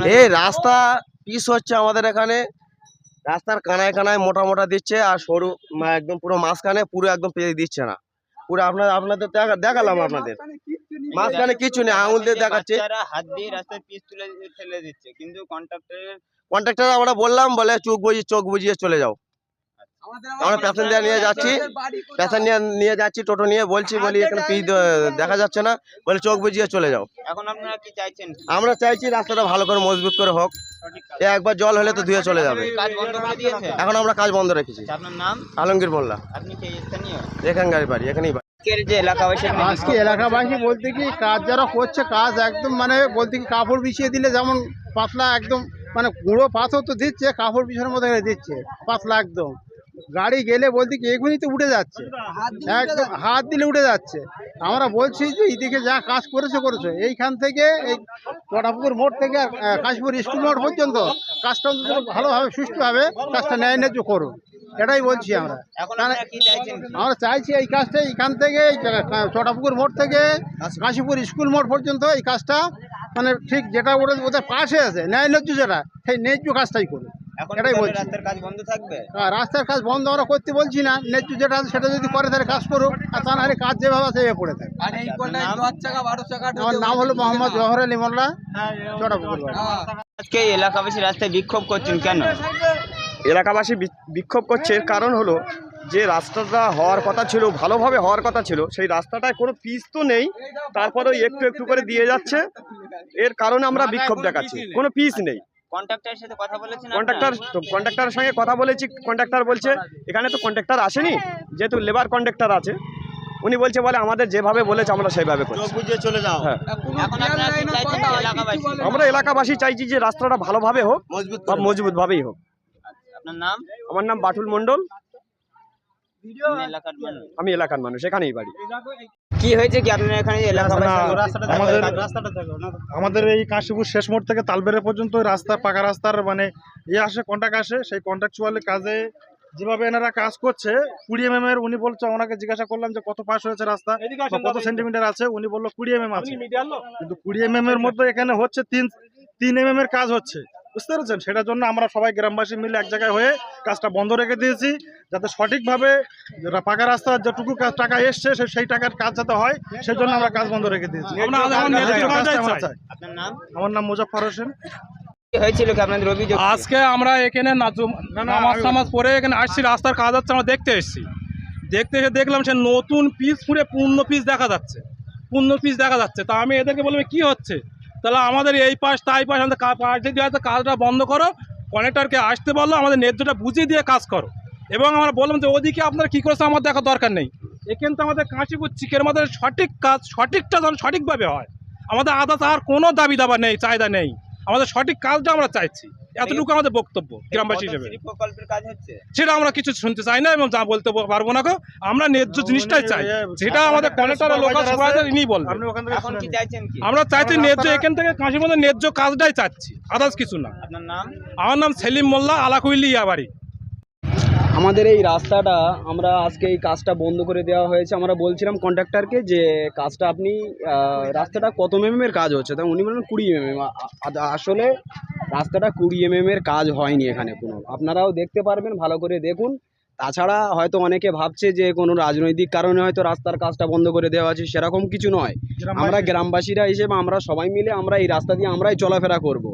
এই রাস্তা পিস হচ্ছে আমাদের এখানে। রাস্তার কানায় কানায় মোটা মোটা দিচ্ছে আর সরু একদম পুরো মাঝখানে পুরো একদম পেয়ে দিচ্ছে না। পুরো আপনার আপনাদের দেখা- দেখালাম আপনাদের। মাঝখানে কিছু নেই আঙুল দিয়ে দেখাচ্ছে। হাত দিয়ে রাস্তায় পিস তুলে ফেলে দিচ্ছে কিন্তু কন্ট্রাক্টরের কন্ট্রাক্টর আমরা বললাম বলে চোখ বুঝিয়ে চোখ বুঝিয়ে চলে যাও। আমরা প্যাসেঞ্জার নিয়ে যাচ্ছি। প্যাসেঞ্জার নিয়ে যাচ্ছি টোটো নিয়ে বলছি বলি এখানে পিস দেখা যাচ্ছে না। বলে চোখ বুঝিয়ে চলে যাও। এখন আপনারা কি চাইছেন? আমরা চাইছি রাস্তাটা ভালো করে মজবুত করে হোক। এ একবার জল হলে তো ধুয়ে চলে যাবে। এখন আমরা কাজ বন্ধ রেখেছি। আচ্ছা, আপনার নাম? আলমগীর মোল্লা। আপনি এখানকার বাড়ি এখানেই বাড়ি। আজকে এলাকাবাসী বলতে কি কাজ যারা করছে কাজ একদম মানে বলতে কি কাপড় বিছিয়ে দিলে যেমন পাতলা একদম মানে গুঁড়ো পাথর তো দিচ্ছে কাপড় বিছানোর মধ্যে দিচ্ছে পাতলা একদম। গাড়ি গেলে বলতে কি এখনই তো উঠে যাচ্ছে। একদম হাত দিলে উঠে যাচ্ছে। আমরা বলছি যে এদিকে যা কাজ করেছে করেছে। এইখান থেকে এই চটাপুকুর মোড় থেকে কাশীপুর স্কুল মোড় পর্যন্ত কাজটা অন্তত ভালোভাবে সুষ্ঠুভাবে কাজটা ন্যায় ন্যায্য করুন। এটাই বলছি আমরা। আমরা চাইছি এই কাজটা এইখান থেকে চটাপুকুর মোড় থেকে কাশীপুর। স্কুল মোড় পর্যন্ত এই কাজটা মানে ঠিক যেটা ওদের ওদের পাশে আছে ন্যায় ন্যায্য যেটা সেই ন্যায্য কাজটাই করুন। এটাই বলছি। রাস্তার কাজ বন্ধ থাকবে? আর রাস্তার কাজ বন্ধ আমরা করতে বলছি না ন্যায্য যেটা আছে সেটা যদি করে তাহলে কাজ করুক আর তা নাহলে কাজ যেভাবে আছে সেভাবে পড়ে থাকে আর এই কোনটায় দশ টাকা বারো টাকা আমার নাম হলো মোহাম্মদ জহর আলী মোল্লা আজকে এলাকাবাসী রাস্তায় বিক্ষোভ করছেন কেন? এলাকাবাসী বিক্ষোভ করছে এর কারণ হলো যে রাস্তাটা হওয়ার কথা ছিল ভালোভাবে হওয়ার কথা ছিল সেই রাস্তাটায় কোনো পিচ তো নেই তারপরেও একটু একটু করে দিয়ে যাচ্ছে। এর কারণে আমরা বিক্ষোভ দেখাচ্ছি। কোনো পিচ নেই। কন্ট্রাক্টরের সাথে কথা বলেছেন কন্ট্রাক্টর কন্ট্রাক্টরের সঙ্গে কথা বলেছি কন্ট্রাক্টর বলছে এখানে তো কন্ট্রাক্টর আসেনি যেহেতু লেবার কন্ট্রাক্টর আছে। উনি বলছে বলে আমাদের যেভাবে বলেছে আমরা সেইভাবে হ্যাঁ। কি চাইছেন এলাকাবাসী? আমরা এলাকাবাসী চাইছি যে রাস্তাটা ভালোভাবে হোক বা মজবুতভাবেই হোক। আপনার নাম? আমার নাম বাটুল মণ্ডল। আপনি এলাকার মানুষ। আমি এলাকার মানুষ এখানেই বাড়ি। কি হয়েছে কি আপনার এখানে আমাদের আমাদের এই কাশীপুর শেষ মোড় থেকে তালবেড়ে পর্যন্ত ওই রাস্তা পাকা রাস্তার মানে ইয়ে আসে কন্ট্রাক্ট আসে। সেই কন্ট্রাকচুয়াল কাজে যেভাবে এনারা কাজ করছে কুড়ি এম এর উনি বলছে ওনাকে জিজ্ঞাসা করলাম যে কত পাশ হয়েছে রাস্তা কত সেন্টিমিটার আছে উনি বলল কুড়ি এম এম আছে। কিন্তু কুড়ি এম এম এর মধ্যে এখানে হচ্ছে তিন তিন এম এর কাজ হচ্ছে। বুঝতে পেরেছেন? সেটার জন্য আমরা সবাই গ্রামবাসী মিলে এক জায়গায় হয়ে কাজটা বন্ধ রেখে দিয়েছি যাতে সঠিকভাবে পাকা রাস্তার যেটুকু কাজ টাকা এসছে সেই টাকার কাজ যাতে হয় সেই জন্য আমরা কাজ বন্ধ রেখে দিয়েছি। আমরা নাম? আমার নাম মুজফর হোসেন? আজকে আমরা এখানে নামাজ টামাজ পরে এখানে আসছি রাস্তার কাজ হচ্ছে আমরা দেখতে এসেছি। দেখতে এসে দেখলাম সে নতুন পিস ফুঁড়ে পূর্ণ পিস দেখা যাচ্ছে। পূর্ণ পিস দেখা যাচ্ছে। তা আমি এদেরকে বললাম কি হচ্ছে? তাহলে আমাদের এই পাশ, তাই পাশ, আমাদের দিয়ে হয়তো কাজটা বন্ধ করো কনেক্টরকে আসতে বলল আমাদের ন্যায্যটা বুঝিয়ে দিয়ে কাজ করো। এবং আমরা বললাম যে ওদিকে আপনারা কী করেছে আমার দেখা দরকার নেই। এখানে তো আমাদের কাশিপুর চিকের মধ্যে সঠিক কাজ, সঠিকটা যেন সঠিকভাবে হয়। আমাদের আদাত আর কোনো দাবি দাবা নেই, চাহিদা নেই। আমাদের সঠিক কাজটা আমরা চাইছি। এতটুকু আমাদের বক্তব্য গ্রামবাসী হিসেবে। পথশ্রী প্রকল্পের কাজ হচ্ছে? সেটা আমরা কিছু শুনতে চাই না এবং যা বলতে পারব না গো আমরা ন্যায্য জিনিসটাই চাই। যেটা আমাদের কনেক্টর লোকাল সুপারভাইজার ইনি আমরা চাইছি ন্যায্য এখান থেকে কাশির মধ্যে ন্যায্য কাজটাই চাচ্ছি আদার্স কিছু না। আমার নাম সেলিম মোল্লা আলাকুইলি ইয়াবাড়ি। আমাদের এই রাস্তাটা আমরা আজকে এই কাজটা বন্ধ করে দেওয়া হয়েছে। আমরা বলছিলাম কন্ট্রাক্টরকে যে কাজটা আপনি রাস্তাটা কত এম কাজ হচ্ছে? তা উনি বললেন কুড়ি এম এম আসলে রাস্তাটা কুড়ি এম এর কাজ হয়নি এখানে কোনো। আপনারাও দেখতে পারবেন ভালো করে দেখুন। তাছাড়া হয়তো অনেকে ভাবছে যে কোনো রাজনৈতিক কারণে হয়তো রাস্তার কাজটা বন্ধ করে দেওয়া আছে সেরকম কিছু নয়। আমরা গ্রামবাসীরা হিসেবে আমরা সবাই মিলে আমরা এই রাস্তা দিয়ে আমরাই চলাফেরা করব।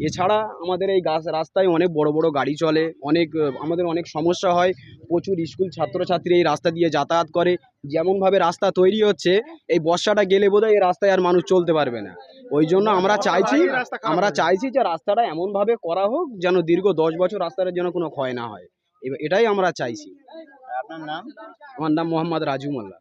এছাড়া আমাদের এই গাছ রাস্তায় অনেক বড় বড় গাড়ি চলে অনেক আমাদের অনেক সমস্যা হয়। প্রচুর স্কুল ছাত্রছাত্রী এই রাস্তা দিয়ে যাতায়াত করে। যেমনভাবে রাস্তা তৈরি হচ্ছে এই বর্ষাটা গেলে বোধহয় এই রাস্তায় আর মানুষ চলতে পারবে না। ওই জন্য আমরা চাইছি আমরা চাইছি যে রাস্তাটা এমনভাবে করা হোক যেন দীর্ঘ দশ বছর রাস্তাটা যেন কোনো ক্ষয় না হয়। এটাই আমরা চাইছি। আপনার নাম? আমার নাম মোহাম্মদ রাজু মোল্লা।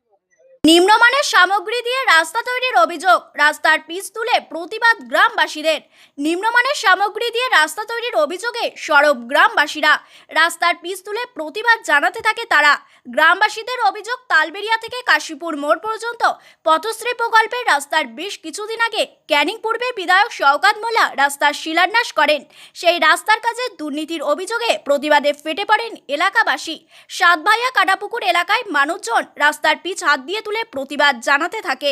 নিম্নমানের সামগ্রী দিয়ে রাস্তা তৈরির অভিযোগ। রাস্তার পিচ তুলে প্রতিবাদ গ্রামবাসীদের। নিম্নমানের সামগ্রী দিয়ে রাস্তা তৈরির অভিযোগে সরব গ্রামবাসীরা। রাস্তার পিচ তুলে প্রতিবাদ জানাতে থাকে তারা। গ্রামবাসীদের অভিযোগ তালবেরিয়া থেকে কাশীপুর মোড় পর্যন্ত পথশ্রী প্রকল্পের রাস্তার বেশ কিছুদিন আগে ক্যানিং পূর্বে বিধায়ক শওকাত মোল্লা রাস্তার শিলান্যাস করেন। সেই রাস্তার কাজে দুর্নীতির অভিযোগে প্রতিবাদে ফেটে পড়েন এলাকাবাসী। সাতভাইয়া কাটাপুকুর এলাকায় মানুষজন রাস্তার পিচ হাত দিয়ে তুলে প্রতিবাদ জানাতে থাকে।